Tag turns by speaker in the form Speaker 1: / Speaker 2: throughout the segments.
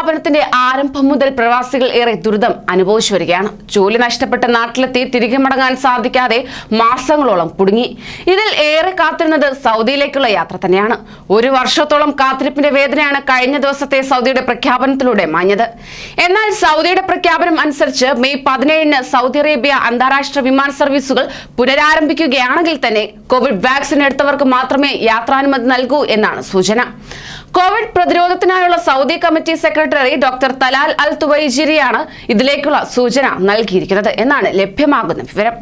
Speaker 1: Corona വ്യാപനത്തിന്റെ ആരംഭം മുതൽ പ്രവാസികൾ ഏറെ ദുരിതം അനുഭവിച്ചു വരികയാണ്. ജോലി നഷ്ടപ്പെട്ട നാട്ടിലെത്തി തിരികെ മടങ്ങാൻ സാധിക്കാതെ മാസങ്ങളോളം കുടുങ്ങി ഇതിൽ ഏറെ കാത്തിരുന്നത് സൗദിയിലേക്കുള്ള യാത്ര തന്നെയാണ്. ഒരു വർഷത്തോളം കാത്തിരിപ്പിന്റെ വേദനയാണ് കഴിഞ്ഞ ദിവസത്തെ സൗദിയുടെ പ്രഖ്യാപനത്തിലൂടെ മാഞ്ഞത്. എന്നാൽ സൗദിയുടെ പ്രഖ്യാപനം അനുസരിച്ച് മെയ് പതിനേഴിന് സൗദി അറേബ്യ അന്താരാഷ്ട്ര വിമാന സർവീസുകൾ പുനരാരംഭിക്കുകയാണെങ്കിൽ തന്നെ കോവിഡ് വാക്സിൻ എടുത്തവർക്ക് മാത്രമേ യാത്രാനുമതി നൽകൂ എന്നാണ് സൂചന. Covid പ്രതിരോധത്തിനായുള്ള Saudi committee secretary doctor Talal al തുവൈജിരിയാണ് ഇതിലേക്കുള്ള സൂചന നൽകിയിരിക്കുന്നത് എന്നാണ് ലഭ്യമാകുന്ന വിവരം.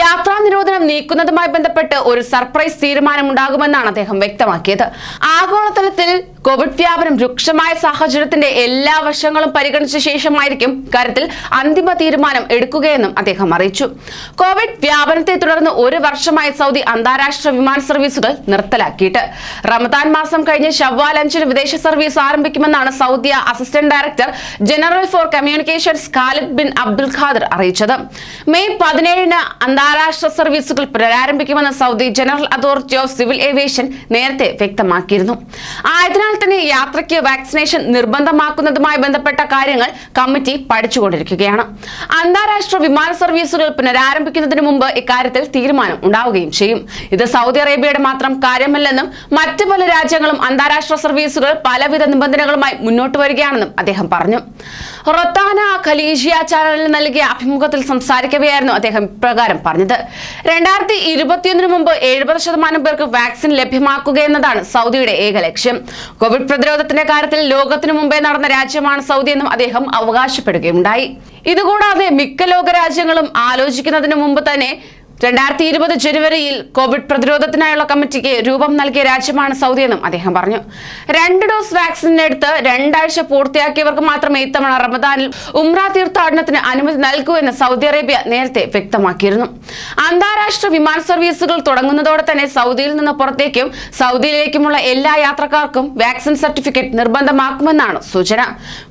Speaker 1: യാത്രാ നിരോധനം നീക്കുന്നതുമായി ബന്ധപ്പെട്ട് ഒരു സർപ്രൈസ് തീരുമാനമുണ്ടാകുമെന്നാണ് അദ്ദേഹം വ്യക്തമാക്കിയത്. ആഗോളതലത്തിൽ കോവിഡ് വ്യാപനം രൂക്ഷമായ സാഹചര്യത്തിന്റെ എല്ലാ വശങ്ങളും പരിഗണിച്ച ശേഷമായിരിക്കും കാര്യത്തിൽ അന്തിമ തീരുമാനം എടുക്കുകയെന്നും അദ്ദേഹം അറിയിച്ചു. കോവിഡ് വ്യാപനത്തെ തുടർന്ന് ഒരു വർഷമായി സൗദി അന്താരാഷ്ട്ര വിമാന സർവീസുകൾ നിർത്തലാക്കിയിട്ട്. റമദാൻ മാസം കഴിഞ്ഞ് ഷവ്വാൽ അഞ്ചിന് വിദേശ service ആരംഭിക്കുമെന്നാണ് Saudi assistant director general for communications Khalid bin Abdul Khader അറിയിച്ചത്. മെയ് പതിനേഴിന് അന്താരാഷ്ട്ര സർവീസുകൾ പുനരാരംഭിക്കുമെന്ന് Saudi general authority of civil aviation നേരത്തെ വ്യക്തമാക്കിയിരുന്നു. ആയതിനാൽ തന്നെ യാത്രയ്ക്ക് വാക്സിനേഷൻ നിർബന്ധമാക്കുന്നതുമായി ബന്ധപ്പെട്ട കാര്യങ്ങൾ കമ്മിറ്റി പഠിച്ചുകൊണ്ടിരിക്കുകയാണ്. അന്താരാഷ്ട്ര വിമാന സർവീസുകൾ പുനരാരംഭിക്കുന്നതിന് മുമ്പ് ഇക്കാര്യത്തിൽ തീരുമാനം ഉണ്ടാവുകയും ചെയ്യും. ഇത് സൗദി അറേബ്യയുടെ മാത്രം കാര്യമല്ലെന്നും മറ്റ് പല രാജ്യങ്ങളും അന്താരാഷ്ട്ര സർവീസുകൾ പലവിധ നിബന്ധനകളുമായി മുന്നോട്ട് വരികയാണെന്നും അദ്ദേഹം പറഞ്ഞു. റൊത്താന ഖലീജിയ ചാനലിന് നൽകിയ അഭിമുഖത്തിൽ സംസാരിക്കവെയായിരുന്നു അദ്ദേഹം ഇപ്രകാരം പറഞ്ഞത്. രണ്ടായിരത്തി ഇരുപത്തിയൊന്നിന് മുമ്പ് എഴുപത് ശതമാനം പേർക്ക് വാക്സിൻ ലഭ്യമാക്കുക എന്നതാണ് സൗദിയുടെ ഏക ലക്ഷ്യം. കോവിഡ് പ്രതിരോധത്തിന്റെ കാര്യത്തിൽ ലോകത്തിനു മുമ്പേ നടന്ന രാജ്യമാണ് സൗദി എന്നും അദ്ദേഹം അവകാശപ്പെടുകയുണ്ടായി. ഇതുകൂടാതെ മിക്ക ലോക രാജ്യങ്ങളും ആലോചിക്കുന്നതിന് മുമ്പ് തന്നെ രണ്ടായിരത്തി ഇരുപത് ജനുവരിയിൽ കോവിഡ് പ്രതിരോധത്തിനായുള്ള കമ്മിറ്റിക്ക് രൂപം നൽകിയ രാജ്യമാണ് സൗദിയെന്നും അദ്ദേഹം പറഞ്ഞു. രണ്ട് ഡോസ് വാക്സിൻ എടുത്ത് രണ്ടാഴ്ച പൂർത്തിയാക്കിയവർക്ക് മാത്രമേ ഇത്തവണ റമദാനിൽ ഉംറ തീർത്ഥാടനത്തിന് അനുമതി നൽകൂ എന്ന് സൗദി അറേബ്യ നേരത്തെ വ്യക്തമാക്കിയിരുന്നു. അന്താരാഷ്ട്ര വിമാന സർവീസുകൾ തുടങ്ങുന്നതോടെ തന്നെ സൗദിയിൽ നിന്ന് പുറത്തേക്കും സൗദിയിലേക്കുമുള്ള എല്ലാ യാത്രക്കാർക്കും വാക്സിൻ സർട്ടിഫിക്കറ്റ് നിർബന്ധമാക്കുമെന്നാണ് സൂചന.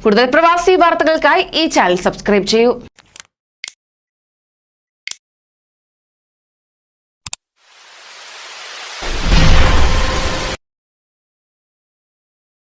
Speaker 1: കൂടുതൽ പ്രവാസി വാർത്തകൾക്കായി ഈ ചാനൽ സബ്സ്ക്രൈബ് ചെയ്യൂ.